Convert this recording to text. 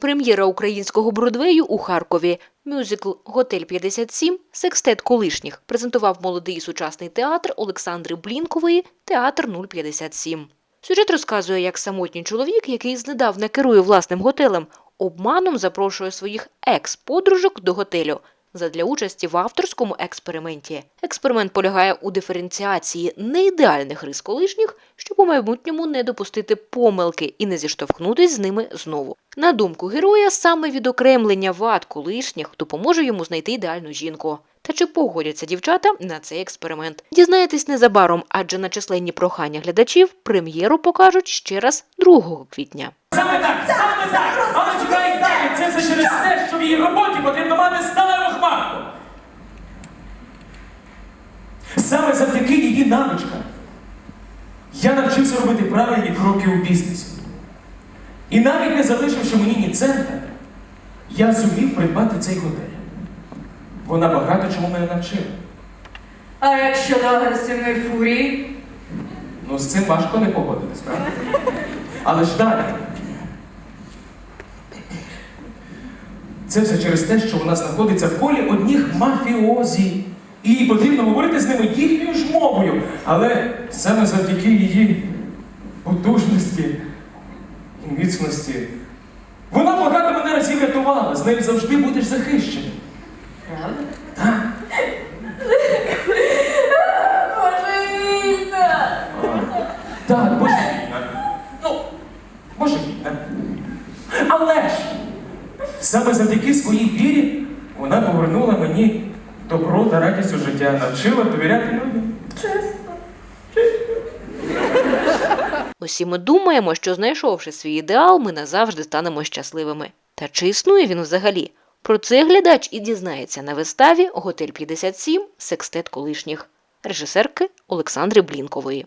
Прем'єра українського Бродвею у Харкові. Мюзикл Готель 57 Секстет колишніх презентував молодий сучасний театр Олександри Блінкової Театр 057. Сюжет розказує, як самотній чоловік, який знедавна керує власним готелем, обманом запрошує своїх екс-подружок до готелю задля участі в авторському експерименті. Експеримент полягає у диференціації неідеальних рис колишніх, щоб у майбутньому не допустити помилки і не зіштовхнутись з ними знову. На думку героя, саме відокремлення вад колишніх допоможе йому знайти ідеальну жінку. Та чи погодяться дівчата на цей експеримент? Дізнаєтесь незабаром, адже на численні прохання глядачів прем'єру покажуть ще раз 2 квітня. Саме так, саме так! Але чекай далі, це все через те, що в її роботі потрібно мати сталеву хмарку. Саме завдяки її навичкам я навчився робити правильні кроки у бізнесі. І навіть не залишивши мені ні цента, я зумів придбати цей готель. Вона багато чому мене навчила. А як щодо агресивної фурії? Ну, з цим важко не погодитись, правда? Але ж далі. Це все через те, що вона знаходиться в колі одніх мафіозі. І їй потрібно говорити з ними їхньою ж мовою. Але саме завдяки її потужності міцності. Вона багато мене разів рятувала, з нею завжди будеш захищений. Правда? Так. Божевільна! Так, божевільна. Ну, божевільна. Але ж саме завдяки своїй вірі вона повернула мені добро та радість у життя, навчила довіряти людям. Чесно. Усі ми думаємо, що знайшовши свій ідеал, ми назавжди станемо щасливими. Та чи існує він взагалі? Про це глядач і дізнається на виставі Готель 57 Секстет колишніх режисерки Олександри Блінкової.